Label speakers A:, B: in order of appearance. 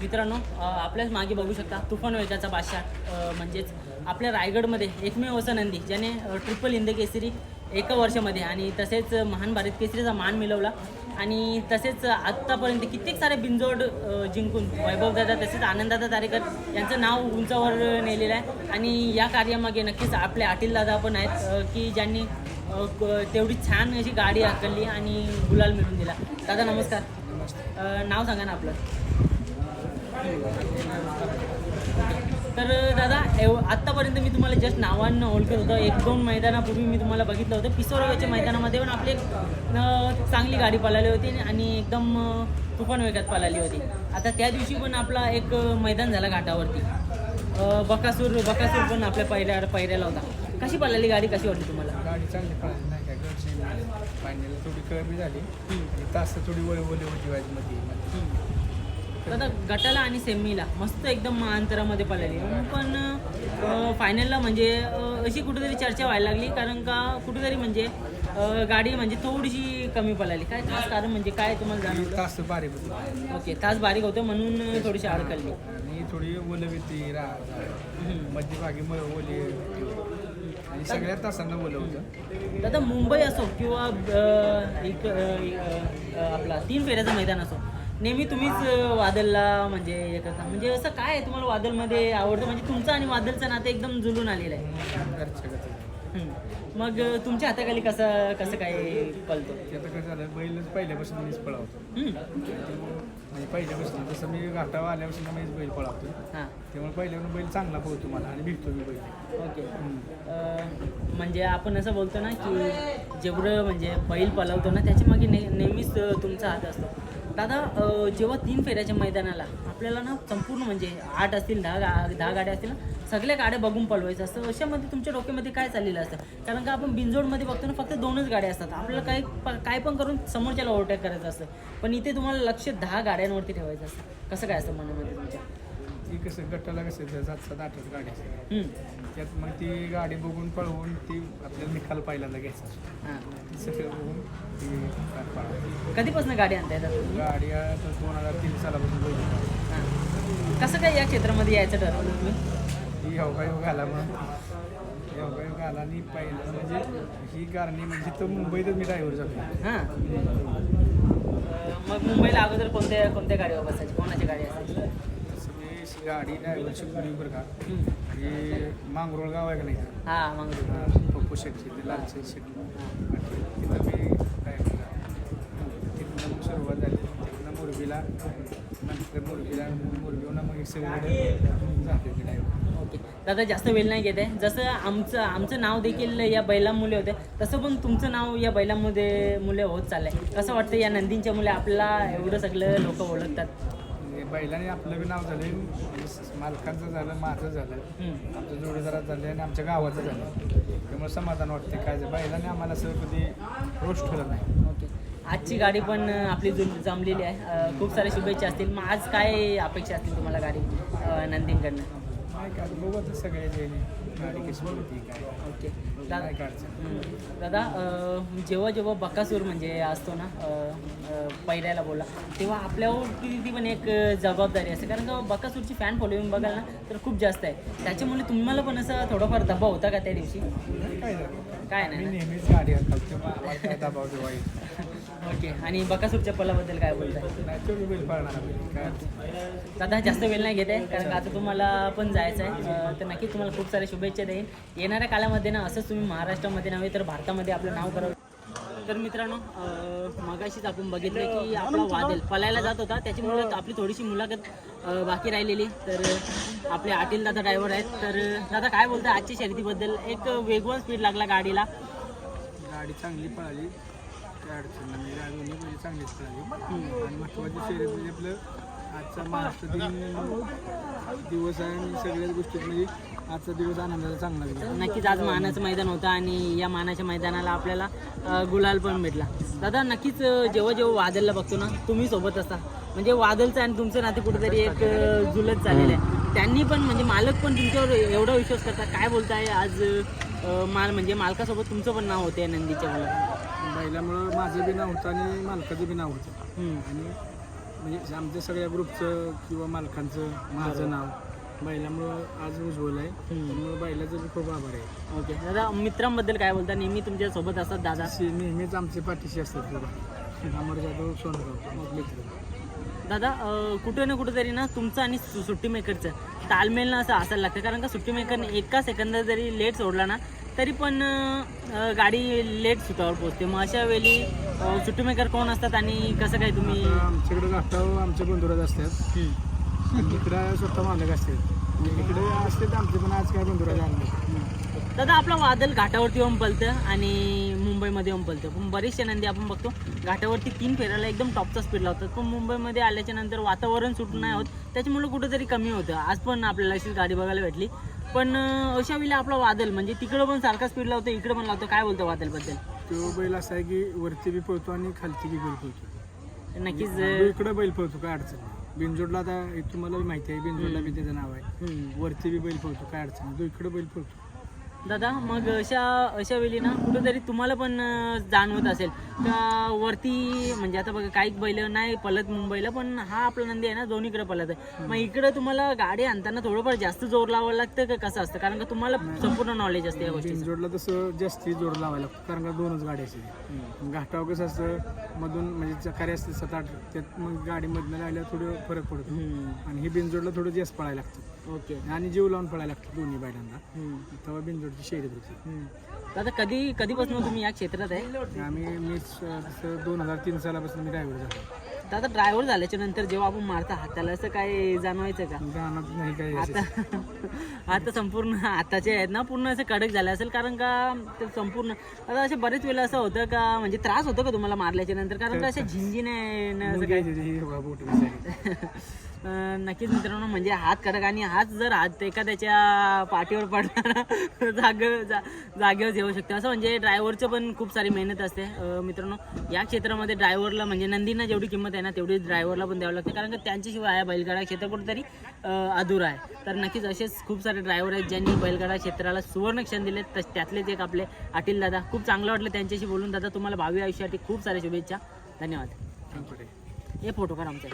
A: मित्रांनो आपल्याच मागे बघू शकता तुफान वेगाचा बादशाह म्हणजेच आपल्या रायगडमध्ये एकमेव असं नंदी ज्याने ट्रिपल हिंद केसरी एका वर्षामध्ये आणि तसेच महान भारत केसरीचा मान मिळवला. आणि तसेच आत्तापर्यंत कित्येक सारे बिंजोड जिंकून वैभवदादा तसेच आनंददादा तारेकर यांचं नाव उंचावर नेलेलं आहे. आणि या कार्यामागे नक्कीच आपले अटील दादा पण आहेत की ज्यांनी तेवढी छान अशी गाडी हाकलली आणि गुलाल मिळवून दिला. दादा नमस्कार. नाव सांगा ना आपलं. तर दादा एव आत्तापर्यंत मी तुम्हाला जस्ट नावानं ओळखत होतं. एक दोन मैदानापूर्वी मी तुम्हाला बघितलं होतं. पिसोरगावच्या मैदानामध्ये पण आपली एक चांगली गाडी पळाली होती आणि एकदम तुफान वेगात पळाली होती. आता त्या दिवशी पण आपला एक मैदान झाला घाटावरती. बकासूर बकासूर पण आपल्या पहिल्या पहिऱ्याला होता. कशी पळाली गाडी? कशी वाटली तुम्हाला?
B: गाडी चांगली पळाली. नाही काय घरची फायनल थोडी कमी झाली. तास थोडी वळ वळी होती वाजमध्ये
A: आता गटाला आणि सेमीला मस्त एकदम अंतरामध्ये पळाली. पण फायनलला म्हणजे अशी कुठेतरी चर्चा व्हायला लागली कारण का कुठेतरी म्हणजे गाडी म्हणजे थोडीशी कमी पळाली. काय खास कारण म्हणजे काय तुम्हाला जाणवलं
B: तास बारीक होती.
A: ओके तास बारीक होतं म्हणून थोडीशी अडकली.
B: आणि थोडी ओलं होती रा मध्यभागी ओली सगळ्या तासांना होतं.
A: आता मुंबई असो किंवा एक आपला तीन फेऱ्याचं मैदान असो नेहमी तुम्हीच वादलला म्हणजे हे करता. म्हणजे असं काय आहे तुम्हाला वादलमध्ये आवडतं? म्हणजे तुमचं आणि वादलचं नातं एकदम जुलून आलेलं आहे. हम्म. मग तुमच्या हाताखाली कसं कसं काय पळतो?
B: कसं झालं बैलच पहिल्यापासून मीच पळावतो. म्हणजे पहिल्यापासून जसं मी घाटावर आल्यापासून मीच बैल पळावतो.
A: हां.
B: त्यामुळे पहिल्यापासून बैल चांगला पळतो मला आणि भेटतो मी बैल.
A: ओके. अ, म्हणजे आपण असं बोलतो ना की जेवढं म्हणजे बैल पलवतो ना त्याच्यामागे ने नेहमीच तुमचा हात असतो. दादा जेव्हा तीन फेऱ्याच्या मैदानाला आपल्याला ना संपूर्ण म्हणजे आठ असतील दहा गा दहा गाड्या असतील ना सगळ्या गाड्या बघून पळवायचं असतं. अशामध्ये तुमच्या डोक्यामध्ये काय चाललेलं असतं? कारण का आपण बिंजोडमध्ये बघतो ना फक्त दोनच गाड्या असतात. आपल्याला काही प- काय पण करून समोरच्याला ओव्हरटेक करायचं असतं. पण इथे तुम्हाला लक्ष दहा गाड्यांवरती ठेवायचं असतं. कसं काय असतं मनामध्ये तुमच्या?
B: ती कसं गटाला कसं सात सात आठ आठ गाडी.
A: हम्म.
B: त्यात मग ती गाडी बघून पळवून ती आपल्याला निकाल पहिल्यांदा घ्यायचा. असतो.
A: हां.
B: ती सगळं बघून ती.
A: कधीपासून गाडी आणता तुम्ही?
B: गाडी आता दोन हजार तीन सालापासून बघितली
A: हां. कसं काय या क्षेत्रामध्ये यायचं ठरवलं तुम्ही?
B: ती योगायोग आला मग. योगायोग आला आणि पहिलं म्हणजे ही कारणी म्हणजे तर मुंबईतच मी ड्रायव्हर झालो.
A: हां. मग मुंबईला अगोदर कोणत्या कोणत्या गाडीवर बसायची? कोणाची गाडी असायची?
B: गाडी ड्रायव्हर शिकवली बरं का. हे मांगरोळ गाव आहे का नाही?
A: हां मग
B: हा, पप्पू शेटची ते लालचे शेट तिथं मी झालो तिथनं मग सुरुवात झाली. तिथनं मुरबीला नंतर मुरबीला मुरबीवरून मग सगळीकडे झाले ते ड्रायव्हर
A: ओके. दादा जास्त वेळ नाही घेत आहे. जसं आमचं आमचं नाव देखील या बैलांमुळे होते तसं पण तुमचं नाव या बैलांमध्ये मुले होत चाललंय. कसं वाटतं या नंदींच्या मुले आपल्याला एवढं सगळं लोक ओळखतात?
B: बैलाने आपलं बी नाव झालं मालकांचं झालं माझं झालं. आमच्या जोडीदारात झालं आणि आमच्या गावाचं झालं त्यामुळे समाधान वाटते काय झालं, बैलाने आम्हाला असं कधी रोष ठेवलं नाही.
A: ओके. आजची गाडी पण आपली जुम जमलेली आहे. खूप साऱ्या शुभेच्छा असतील. मग आज काय अपेक्षा असतील तुम्हाला गाडी नंदींकडनं?
B: नाही काय बघू आता सगळे जे काय
A: ओके. दादा जेव्हा जेव्हा बकासूर म्हणजे असतो ना पहिल्याला बोला तेव्हा आपल्यावर ती पण एक जबाबदारी असते. कारण का बकासूरची फॅन फॉलोईंग बघाल ना तर खूप जास्त आहे. त्याच्यामुळे तुम्हाला पण असं थोडाफार दबाव होता का त्या दिवशी?
B: काय
A: नाही?
B: नेहमीच गाडी दबाव
A: ओके. आणि बकासूरच्या पलाबद्दल काय बोलताय? दादा जास्त वेळ नाही घेत आहे कारण आता तुम्हाला पण जायचं आहे. तर नक्कीच तुम्हाला खूप साऱ्या शुभेच्छा. देईन. येणाऱ्या काळामध्ये ना असंच तुम्ही महाराष्ट्रामध्ये नव्हे तर भारतामध्ये आपलं नाव करावं. तर मित्रांनो मगाशीच आपण बघितलं की आपला वादल पलायला जात होता. त्याच्यामुळे आपली थोडीशी मुलाखत बाकी राहिलेली. तर आपले आटील दादा ड्रायव्हर आहेत. तर दादा काय बोलता आजच्या शर्यतीबद्दल? एक वेगवान स्पीड लागला गाडीला.
B: गाडी चांगली पळाली. काय अडचण नाही. गाडी चांगलीच पळाली. आणि महत्त्वाची शर्यत म्हणजे आपलं आजचा महाराष्ट्र दिन दिवस आहे आणि सगळ्याच गोष्टीत म्हणजे आजचा दिवस आनंदाचा चांगला गेला
A: नक्कीच आज मानाचं मैदान होतं आणि या मानाच्या मैदानाला आपल्याला अ, गुलाल पण भेटला. दादा नक्कीच अ, जेव्हा जेव्हा वादलला बघतो ना तुम्ही सोबत असता म्हणजे वादलचं आणि तुमचं नाते कुठेतरी एक अ, जुलत चाललेलं आहे. त्यांनी पण म्हणजे मालक पण तुमच्यावर एवढा विश्वास करतात. काय बोलताय आज अ, माल म्हणजे मालकासोबत तुमचं पण नाव होते नंदीच्या मला
B: बैलामुळं माझं बी नाव होतं आणि मालकाचं बी नाव होतं. आणि म्हणजे आमच्या सगळ्या ग्रुपचं किंवा मालकांचं माझं नाव बैलामुळं आज उज्ज्वल आहे. त्यामुळं बैलाचं खूप आभार आहे.
A: ओके. दादा मित्रांबद्दल काय बोलता? नेहमी तुमच्यासोबत असतात दादा.
B: नेहमीच आमचे पाठीशी असतात बाबा अमर जाधव सोनगाव मित्र.
A: दादा अं, कुठे ना कुठेतरी ना तुमचं आणि सु- सुट्टी मेकरचं ताळमेल ना असं असायला लागतं. कारण का सुट्टी मेकरने एका सेकंदात जरी लेट सोडला ना तरी पण अं, गाडी लेट सुतावर पोहोचते. मग अशा वेळी सुट्टी मेकर कोण असतात आणि कसं काय तुम्ही
B: आमच्याकडे गाठाव आमचे बंधुराज असतात. इकडं स्वतः मालक असतात. इकडे असतात आमचे पण आज काय बंधुराज आले नाही.
A: दादा आपला वादल घाटावरती येऊन पलतं आणि मुंबईमध्ये येऊन पलतं पण बरेचसे नंदी आपण बघतो घाटावरती तीन फेरायला एकदम टॉपचा स्पीड लावतात. पण मुंबईमध्ये आल्याच्यानंतर वातावरण सुट नाही होत. त्याच्यामुळे कुठेतरी कमी होतं. आज पण आपल्याला अशीच गाडी बघायला भेटली. पण अशा वेळेला आपला वादल म्हणजे तिकडं पण सारखा स्पीड लावतो इकडं पण लावतो काय बोलतो वादलबद्दल?
B: तो बैल असा आहे की वरती बी पळतो आणि खालती बी बैल पळतो.
A: नक्कीच
B: इकडे बैल पळतो काय अडचण नाही. बिनजोडला आता तुम्हाला माहिती आहे बिनजोडला बी त्याचं नाव आहे. वरती बी बैल पळतो काय अडचण नाही. तो इकडे बैल पळतो.
A: दादा मग अशा अशा वेळी ना कुठेतरी तुम्हाला पण जाणवत असेल. का वरती म्हणजे आता बघा काही बैल नाही पलत मुंबईला पण हा आपला नंदी आहे ना दोन्हीकडे पलत आहे. मग इकडे तुम्हाला गाडी आणताना थोडंफार जास्त जोर लावावं लागतं का कसं असतं? कारण का तुम्हाला संपूर्ण नॉलेज असते या गोष्टीचं.
B: बिनजोडला तसं जास्ती जोर लावायला लागतो. कारण का दोनच गाड्या असते. घाटावर कसं असतं मधून म्हणजे चकारी असते सात आठ त्यात मग गाडीमधनं लागल्यावर थोडं फरक पडतो. आणि हे बिनजोडला थोडं जास्त पळायला लागतं.
A: ओके.
B: आणि जीव लावून पळायला लागतं दोन्ही बैलांना.
A: हम्म.
B: तेव्हा बिनजोडची शर्यत होती.
A: दादा कधी कधीपासून तुम्ही या क्षेत्रात आहे?
B: आम्ही मी दोन हजार तीन सालापासून मी ड्रायव्हर झालो.
A: दादा ड्रायव्हर झाल्याच्यानंतर जेव्हा आपण मारता हाताला असं काय जाणवायचं का?
B: रानात नाही काही
A: आता आता संपूर्ण आताचे आहेत ना पूर्ण असं कडक झालं असेल कारण का ते संपूर्ण आता असे बरेच वेळा असं होतं का म्हणजे त्रास होतो का तुम्हाला मारल्याच्या नंतर? कारण का असे झिंजिन आहे ना असं काय? अं, नक्कीच मित्रांनो म्हणजे हात कडक आणि हात जर हात एखाद्याच्या पाठीवर पडला ना जाग जा जागेवर येऊ शकते. असं म्हणजे ड्रायव्हरचं पण खूप सारी मेहनत असते. मित्रांनो या क्षेत्रामध्ये ड्रायव्हरला म्हणजे नंदींना जेवढी किंमत आहे ना तेवढी ड्रायव्हरला पण द्यावं लागते. कारण का त्यांच्याशिवाय या बैलगाडा क्षेत्र कुठेतरी अधुरा आहे. तर नक्कीच असेच खूप सारे ड्रायव्हर आहेत ज्यांनी बैलगाडा क्षेत्राला सुवर्ण क्षण दिले. तस त्यातलेच एक आपले अटील दादा. खूप चांगलं वाटलं त्यांच्याशी बोलून. दादा तुम्हाला भावी आयुष्यासाठी खूप साऱ्या शुभेच्छा. धन्यवाद. हे फोटो करा आमच्या